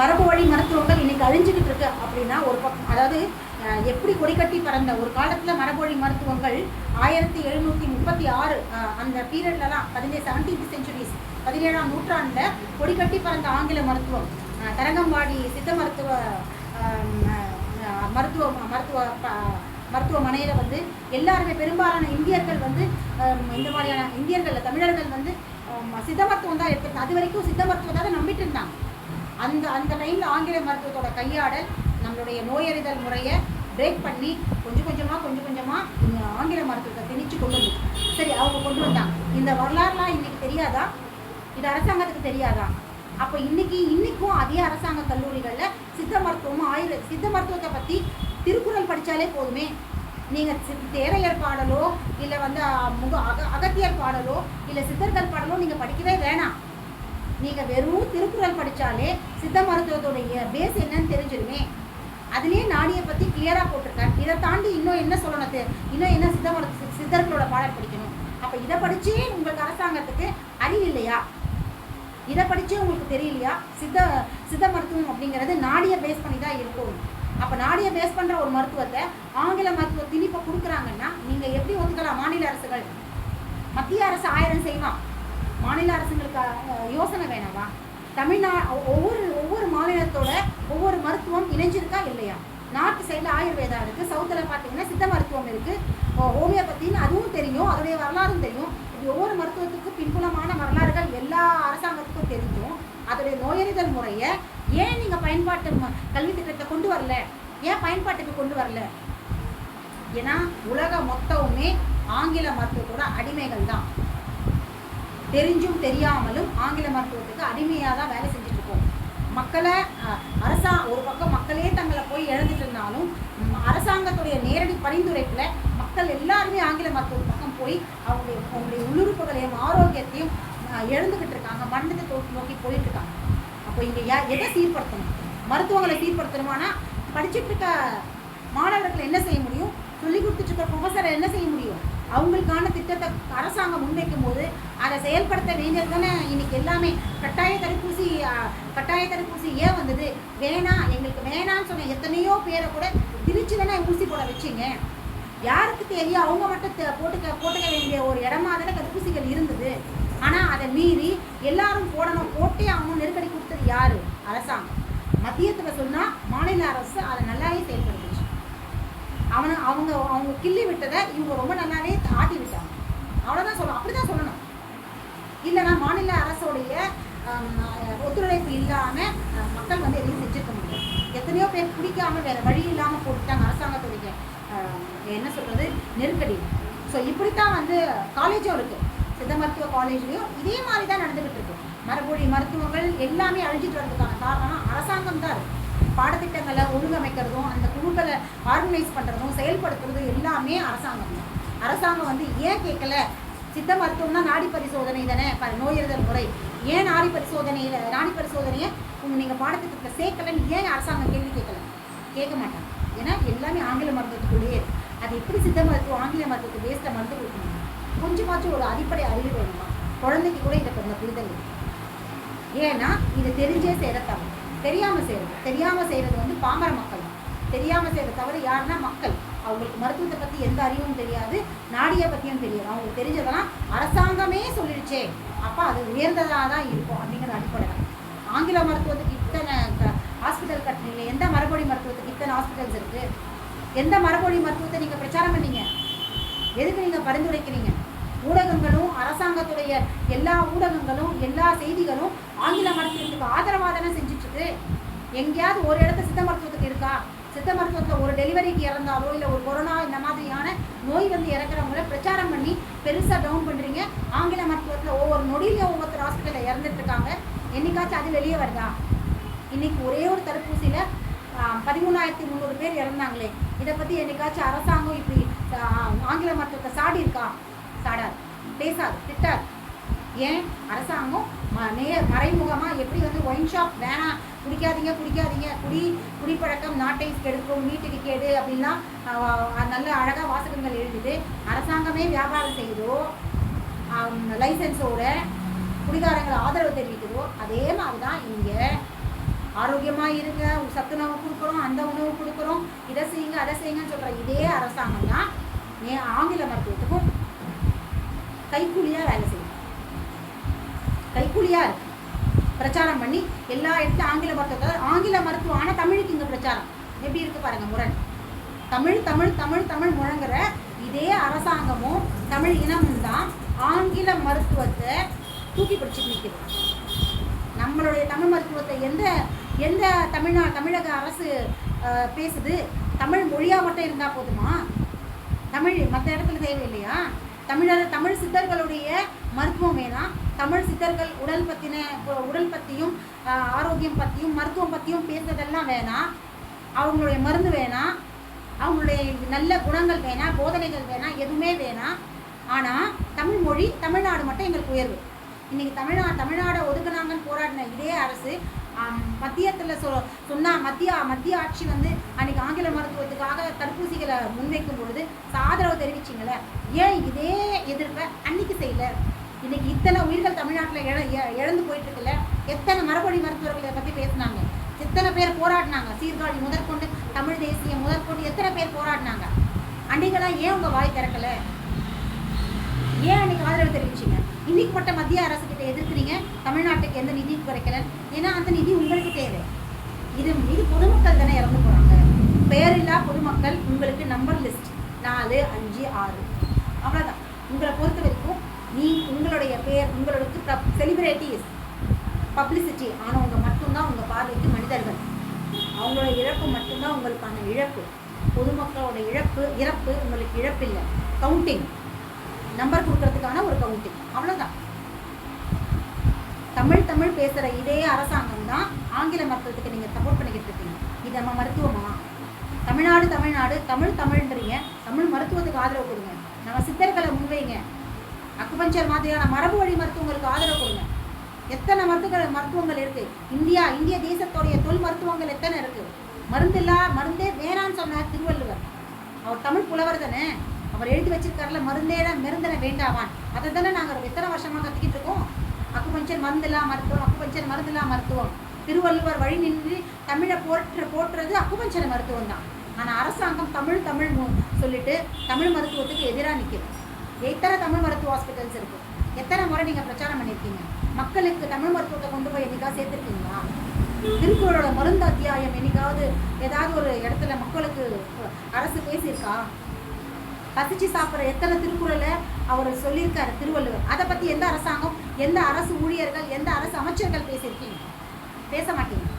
மரபு வழி மருத்துவங்கள் இன்னைக்கு அழிஞ்சுக்கிட்டு இருக்கு அப்படின்னா ஒரு பக்கம் அதாவது எப்படி கொடிக்கட்டி பறந்த ஒரு காலத்தில் மரபு வழி மருத்துவங்கள் ஆயிரத்தி எழுநூற்றி முப்பத்தி ஆறு அந்த பீரியட்லலாம் பதினேழு செவன்டீன்த் செஞ்சுரிஸ் பதினேழாம் நூற்றாண்டில் கொடிக்கட்டி பறந்த ஆங்கில மருத்துவம் தரங்கம்பாடி சித்த மருத்துவ மருத்துவ மருத்துவ ப- மருத்துவமனையில் வந்து எல்லாருமே பெரும்பாலான இந்தியர்கள் வந்து இந்த மாதிரியான இந்தியர்கள் தமிழர்கள் வந்து சித்த மருத்துவம் தான் எடுத்துருந்தாங்க. அது வரைக்கும் சித்த மருத்துவத்தை தான் நம்பிட்டு இருந்தாங்க. அந்த அந்த டைமில் ஆங்கில மருத்துவத்தோட கையாடல் நம்மளுடைய நோயறிதல் முறையை பிரேக் பண்ணி கொஞ்சம் கொஞ்சமாக கொஞ்சம் கொஞ்சமாக ஆங்கில மருத்துவத்தை திணிச்சு கொண்டு வந்து சரி அவங்க கொண்டு வந்தாங்க. இந்த வரலாறுலாம் இன்னைக்கு தெரியாதா? இது அரசாங்கத்துக்கு தெரியாதா? அப்போ இன்னைக்கு இன்னைக்கும் அதே அரசாங்க கல்லூரிகளில் சித்த மருத்துவமும் ஆயுர் சித்த மருத்துவத்தை பற்றி திருக்குறள் படித்தாலே போதுமே. நீங்கள் தேரையர் பாடலோ இல்லை வந்து முக அக அகத்தியர் பாடலோ இல்லை சித்தர்கள் பாடலோ நீங்கள் படிக்கவே வேணாம். நீங்கள் வெறும் திருக்குறள் படித்தாலே சித்த மருத்துவத்தோடைய பேஸ் என்னன்னு தெரிஞ்சிருமே. அதுலேயே நாடியை பற்றி கிளியராக போட்டிருக்கேன் இதை தாண்டி இன்னும் என்ன சொல்லணும் தெ- இன்னும் என்ன சித்த மருத்துவ சித்தர்களோட பாடல் படிக்கணும். அப்போ இதை படித்தே உங்களுக்கு அரசாங்கத்துக்கு அறிவு இல்லையா? இதை படித்தே உங்களுக்கு தெரியலையா? சித்த சித்த மருத்துவம் அப்படிங்கிறது நாடியை பேஸ் பண்ணி தான் இருக்கும். அப்போ நாடியை பேஸ் பண்ணுற ஒரு மருத்துவத்தை ஆங்கில மருத்துவ திணிப்பை கொடுக்குறாங்கன்னா நீங்கள் எப்படி ஒத்துக்கலாம்? மாநில அரசுகள். மத்திய அரசு ஆயிரம் செய்வான். மாநில அரசுங்களுக்கு யோசனை வேணாவா? தமிழ்நா ஒவ்வொரு ஒவ்வொரு மாநிலத்தோட ஒவ்வொரு மருத்துவம் இணைஞ்சிருக்கா இல்லையா? நார்த் சைடில் ஆயுர்வேதா இருக்குது சவுத்தில் பார்த்தீங்கன்னா சித்த மருத்துவம் இருக்குது ஹோமியோபத்தின்னு அதுவும் தெரியும் அதோடைய வரலாறும் தெரியும். இது ஒவ்வொரு மருத்துவத்துக்கும் பின்புலமான வரலாறுகள் எல்லா அரசாங்கத்துக்கும் தெரியும் அதோடைய நோயறிதல் முறையை ஏன் நீங்கள் பயன்பாட்டு ம- கல்வி திட்டத்தை கொண்டு வரல? ஏன் பயன்பாட்டுக்கு கொண்டு வரல? ஏன்னா உலக மொத்தமுமே ஆங்கில மருத்துவத்தோட அடிமைகள் தான் தெரிஞ்சும் தெரியாமலும் ஆங்கில மருத்துவத்துக்கு அடிமையாக தான் வேலை செஞ்சுட்டு இருக்கோம் மக்களை அரசா ஒரு பக்கம் மக்களே தங்களை போய் இழந்துட்டு இருந்தாலும் அரசாங்கத்துடைய நேரடி பரிந்துரைப்பில் மக்கள் எல்லாருமே ஆங்கில மருத்துவ பக்கம் போய் அவங்களுடைய அவங்களுடைய உள்ளுறுப்புகளையும் ஆரோக்கியத்தையும் இழந்துக்கிட்டு இருக்காங்க மரணத்தை நோக்கி நோக்கி போயிட்டு இருக்காங்க அப்போ இங்கே யா எதை சீர்படுத்தணும்? மருத்துவங்களை சீர்படுத்தணுமானா படிச்சுட்டு இருக்க மாணவர்கள் என்ன செய்ய முடியும்? சொல்லி கொடுத்துட்டு இருக்க ப்ரொஃபஸரை என்ன செய்ய முடியும்? அவங்களுக்கான திட்டத்தை அரசாங்கம் முன்வைக்கும் போது அதை செயல்படுத்த வேண்டியது தானே? இன்னைக்கு எல்லாமே கட்டாய தடுப்பூசி கட்டாய தடுப்பூசி ஏன் வந்தது? வேணாம் எங்களுக்கு வேணாம்னு சொன்ன எத்தனையோ பேரை கூட திரிச்சு தானே ஊசி போட வச்சிங்க. யாருக்கு தெரியும் அவங்க மட்டும் போட்டுக்க போட்டுக்க வேண்டிய ஒரு இடமா தானே தடுப்பூசிகள் இருந்தது. ஆனால் அதை மீறி எல்லாரும் போடணும் போட்டே அவங்க நெருக்கடி கொடுத்தது யார்? அரசாங்கம். மத்தியத்தில் சொன்னால் மாநில அரசு அதை நல்லாவே செயல்படுத்துச்சு அவனை அவங்க அவங்க கிள்ளி விட்டதை இவங்க ரொம்ப நல்லாவே ஆட்டி விட்டாங்க. அவ்வளோதான் சொல்லணும் அப்படி தான் சொல்லணும். இல்லைன்னா மாநில அரசோடைய ஒத்துழைப்பு இல்லாமல் மக்கள் வந்து எதையும் செஞ்சுருக்க முடியும் எத்தனையோ பேர் பிடிக்காம வேறு வழி இல்லாமல் போட்டுட்டாங்க அரசாங்கத்துடைய என்ன சொல்கிறது நெருக்கடி. ஸோ இப்படித்தான் வந்து காலேஜும் இருக்குது சித்த மருத்துவ காலேஜ்லேயும் இதே மாதிரி தான் நடந்துகிட்டு இருக்கு. மரபொழி மருத்துவங்கள் எல்லாமே அழிஞ்சிட்டு வரதுக்கான காரணம் அரசாங்கம் தான் இருக்குது பாடத்திட்டங்களை ஒழுங்கமைக்கிறதும் அந்த குழுக்களை ஆர்கனைஸ் பண்ணுறதும் செயல்படுத்துறதும் எல்லாமே அரசாங்கம் தான். அரசாங்கம் வந்து ஏன் கேட்கல? சித்த மருத்துவம்னா நாடி பரிசோதனை தானே? ப- நோயறிதல் முறை. ஏன் நாடி பரிசோதனையில் நாடி பரிசோதனையை உங்கள் நீங்கள் பாடத்திட்டத்தில் சேர்க்கலன்னு ஏன் அரசாங்கம் கேள்வி கேட்கல? கேட்க மாட்டாங்க. ஏன்னா எல்லாமே ஆங்கில மருத்துவத்துக்குள்ளேயே இருக்கு. அது எப்படி சித்த மருத்துவம் ஆங்கில மருத்துவத்துக்கு வேஸ்ட்டை மருந்து கொடுக்கணும்? கொஞ்சமாச்சும் ஒரு அடிப்படை அறிவு வேணுமா? குழந்தைக்கு கூட இதை கொஞ்சம் புரிதல் ஏன்னா இது தெரிஞ்சே செய்கிற தவறு தெரியாமல் செய்கிறது தெரியாமல் செய்கிறது வந்து பாமர மக்கள். தான் தெரியாமல் செய்கிற தவிர யாருன்னா மக்கள். அவங்களுக்கு மருத்துவத்தை பற்றி எந்த அறிவும் தெரியாது நாடியை பற்றியும் தெரியாது. அவங்களுக்கு தெரிஞ்சதெல்லாம் அரசாங்கமே சொல்லிடுச்சே. அப்போ அது உயர்ந்ததாக தான் இருக்கும் அப்படிங்கிற அடிப்படை ஆங்கில மருத்துவத்துக்கு இத்தனை ஹாஸ்பிட்டல் கட்டுறீங்க எந்த மரபொழி மருத்துவத்துக்கு இத்தனை ஹாஸ்பிட்டல்ஸ் இருக்குது எந்த மரபொழி மருத்துவத்தை நீங்கள் பிரச்சாரம் பண்ணீங்க? எதுக்கு நீங்கள் பரிந்துரைக்கிறீங்க? ஊடகங்களும் அரசாங்கத்துடைய எல்லா ஊடகங்களும் எல்லா செய்திகளும் ஆங்கில மருத்துவத்துக்கு ஆதரவாக தானே வச்சுட்டு எங்கேயாவது ஒரு இடத்த சித்த மருத்துவத்துக்கு இருக்கா? சித்த மருத்துவத்தில் ஒரு டெலிவரிக்கு இறந்தாலோ இல்லை ஒரு கொரோனா இந்த மாதிரியான நோய் வந்து இறக்குறவங்கள பிரச்சாரம் பண்ணி பெருசாக டவுன் பண்ணுறீங்க ஆங்கில மருத்துவத்தில் ஒவ்வொரு நொடியிலையும் ஒவ்வொருத்தர் ஹாஸ்பிட்டலில் இறந்துட்டு இருக்காங்க என்னைக்காச்சும் அது வெளியே வருதா? இன்னைக்கு ஒரே ஒரு தடுப்பூசியில் பதிமூணாயிரத்தி முந்நூறு பேர் இறந்தாங்களே. இதை பற்றி என்னைக்காச்சும் அரசாங்கம் இப்படி ஆங்கில மருத்துவத்தை சாடி இருக்கா சாடாது. பேசாது. திட்டாது. ஏன்? அரசாங்கம் ம- நே மறைமுகமாக எப்படி வந்து ஒயின் ஷாப் வேணாம் குடிக்காதீங்க குடிக்காதீங்க குடி குடிப்பழக்கம் நாட்டை கெடுக்கும் வீட்டுக்கு கேடு அப்படின்லாம் நல்ல அழகாக வாசகங்கள் எழுதுது. அரசாங்கமே வியாபாரம் செய்யுதோ லைசன்ஸோட குடிகாரங்களை ஆதரவு தெரிவிக்குதோ அதே மாதிரி தான் இங்கே. ஆரோக்கியமாக இருங்க சத்துணவு கொடுக்குறோம் அந்த உணவு கொடுக்குறோம் இதை செய்யுங்க அதை செய்யுங்கன்னு சொல்கிற இதே அரசாங்கம் தான் ஏன் ஆங்கில மருத்துவத்துக்கும் கைக்கூலியாக வேலை செய்யும் கைக்கூலியாக இருக்குது பிரச்சாரம் பண்ணி எல்லா இடத்துல ஆங்கில மருத்துவத்தை ஆங்கில மருத்துவம் ஆனால் தமிழுக்கு இங்கே பிரச்சாரம். எப்படி இருக்குது பாருங்கள் முரண். தமிழ் தமிழ் தமிழ் தமிழ் முழங்குற இதே அரசாங்கமும் தமிழ் இனமும் தான் ஆங்கில மருத்துவத்தை தூக்கி பிடிச்சிட்டு நிற்கிறது நம்மளுடைய தமிழ் மருத்துவத்தை எந்த எந்த தமிழ்நா தமிழக அரசு பேசுது? தமிழ் மொழியாக மட்டும் இருந்தால் போதுமா? தமிழ் மற்ற இடத்துல தேவையில்லையா? தமிழர் தமிழ் சித்தர்களுடைய மருத்துவம் வேணாம் தமிழ் சித்தர்கள் உடல் பற்றின உடல் பற்றியும் ஆரோக்கியம் பற்றியும் மருத்துவம் பற்றியும் பேசுறதெல்லாம் வேணாம் அவங்களுடைய மருந்து வேணாம் அவங்களுடைய நல்ல குணங்கள் வேணாம் போதனைகள் வேணாம் எதுவுமே வேணாம் ஆனால் தமிழ் மொழி தமிழ்நாடு மட்டும் எங்களுக்கு உயர்வு. இன்றைக்கி தமிழ்நா தமிழ்நாடை ஒதுக்குனாங்கன்னு போராடின இதே அரசு மத்தியத்தில் சொ சொன்னால் மத்திய மத்திய ஆட்சி வந்து அன்றைக்கி ஆங்கில மருத்துவத்துக்காக தடுப்பூசிகளை முன்வைக்கும் பொழுது ஆதரவு தெரிவிச்சிங்களே. ஏன் இதே எதிர்ப்பை அன்னைக்கு செய்யல? இன்னைக்கு இத்தனை உயிர்கள் தமிழ்நாட்டில் இழ இழந்து போயிட்டு இருக்குல்ல எத்தனை மரபடி மருத்துவர்களை பற்றி பேசுனாங்க? எத்தனை பேர் போராடினாங்க? சீர்காழி முதற்கொண்டு தமிழ் தேசியம் முதற்கொண்டு எத்தனை பேர் போராடினாங்க? அன்னைக்கெல்லாம் ஏன் உங்கள் வாய் திறக்கல? ஏன் அன்னைக்கு ஆதரவு தெரிவிச்சீங்க? இன்னைக்கு மட்டும் மத்திய அரசு கிட்ட எதிர்க்கிறீங்க? தமிழ்நாட்டுக்கு எந்த நிதி குறைக்கல. ஏன்னா அந்த நிதி உங்களுக்கு தேவை. இது இது பொதுமக்கள் தானே இறந்து போறாங்க. பெயரில்லா பொதுமக்கள் உங்களுக்கு நம்பர் லிஸ்ட் நாலு அஞ்சு ஆறு. அவ்வளோதான் உங்களை பொறுத்த வரைக்கும் நீ உங்களுடைய பேர் உங்களுக்கு செலிபிரிட்டிஸ் பப்ளிசிட்டி ஆனவங்க மட்டும்தான் உங்கள் பார்வைக்கு மனிதர்கள். அவங்களோட இழப்பு மட்டும்தான் உங்களுக்கான இழப்பு. பொதுமக்களோட இழப்பு இறப்பு உங்களுக்கு இழப்பில்லை கவுண்டிங் நம்பர் கொடுக்கறதுக்கான ஒரு கவுண்டிங் அவ்வளோதான் தமிழ் தமிழ் பேசுகிற இதே அரசாங்கம் தான் ஆங்கில மருத்துவத்துக்கு நீங்கள் சப்போர்ட் பண்ணிக்கிட்டு இருக்கீங்க. இது நம்ம மருத்துவமா? தமிழ்நாடு தமிழ்நாடு தமிழ் தமிழ்ன்றீங்க. தமிழ் மருத்துவத்துக்கு ஆதரவு கொடுங்க. நம்ம சித்தர்களை முன்வைங்க அக்குபஞ்சர் மாதிரியான மரபு வழி மருத்துவங்களுக்கு ஆதரவு கொடுங்க. எத்தனை மருத்துவங்கள் மருத்துவங்கள் இருக்கு? இந்தியா இந்திய தேசத்துடைய தொல் மருத்துவங்கள் எத்தனை இருக்கு? மருந்தில்லா மருந்தே வேணான்னு சொன்னார் திருவள்ளுவர். அவர் தமிழ் புலவர் தானே? அவர் எழுதி வச்சிருக்காருல மருந்தேட மருந்தன வேண்டாவான் அதை தானே நாங்கள் எத்தனை வருஷமாக கற்றுக்கிட்டு இருக்கோம்? அக்குபஞ்சர் மருந்தில்லா மருத்துவம் அக்குபஞ்சர் மருந்தில்லா மருத்துவம். திருவள்ளுவர் வழி நின்று தமிழை போற்ற போற்றுறது அக்குபஞ்சர் மருத்துவம் தான். ஆனால் அரசாங்கம் தமிழ் தமிழ் சொல்லிட்டு தமிழ் மருத்துவத்துக்கு எதிராக நிற்குது எத்தனை தமிழ் மருத்துவ ஹாஸ்பிட்டல்ஸ் இருக்கு? எத்தனை முறை நீங்கள் பிரச்சாரம் பண்ணியிருக்கீங்க மக்களுக்கு தமிழ் மருத்துவத்தை கொண்டு போய் என்னைக்காவது சேர்த்துருக்கீங்களா? திருக்குறளோட மருந்து அத்தியாயம் என்னைக்காவது ஏதாவது ஒரு இடத்துல மக்களுக்கு அரசு பேசியிருக்கா? பசிச்சு சாப்பிட்ற எத்தனை திருக்குறளை அவர் சொல்லியிருக்காரு திருவள்ளுவர். அதை பற்றி எந்த அரசாங்கம் எந்த அரசு ஊழியர்கள் எந்த அரசு அமைச்சர்கள் பேசியிருக்கீங்க? பேச மாட்டீங்க.